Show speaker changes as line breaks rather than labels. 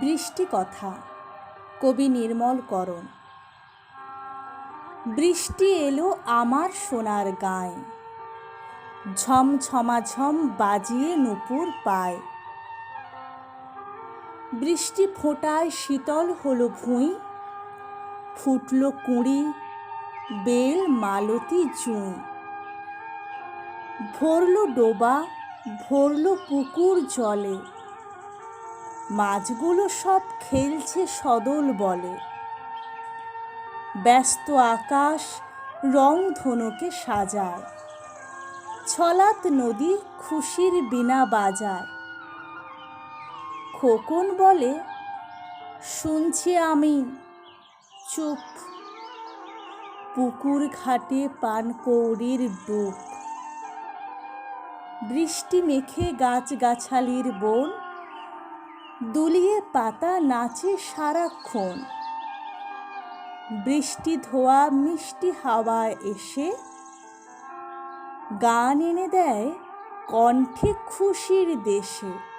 বৃষ্টি কথা কবি নির্মল করণ। বৃষ্টি এলো আমার সোনার গায়ে ঝম ঝমাঝম বাজিয়ে নুপুর পায়। বৃষ্টি ফোঁটায় শীতল হলো ভুঁই, ফুটল কুঁড়ি, বেল মালতি জুঁই ভরল ডোবা, ভরল পুকুর জলে মাছগুলো সব খেলছে সদল বলে। ব্যস্ত আকাশ রং ধনুকে সাজায়। ছলাত নদী খুশির বিনা বাজার খোকন বলে, শুনছি আমি, চুপ। পুকুর ঘাটে পানকৌড়ির ডুব। বৃষ্টি মেখে গাছগাছালির বন দুলিয়ে পাতা নাচে সারাক্ষণ। বৃষ্টি ধোয়া মিষ্টি হাওয়া এসে গান এনে দেয় কণ্ঠে খুশির দেশে।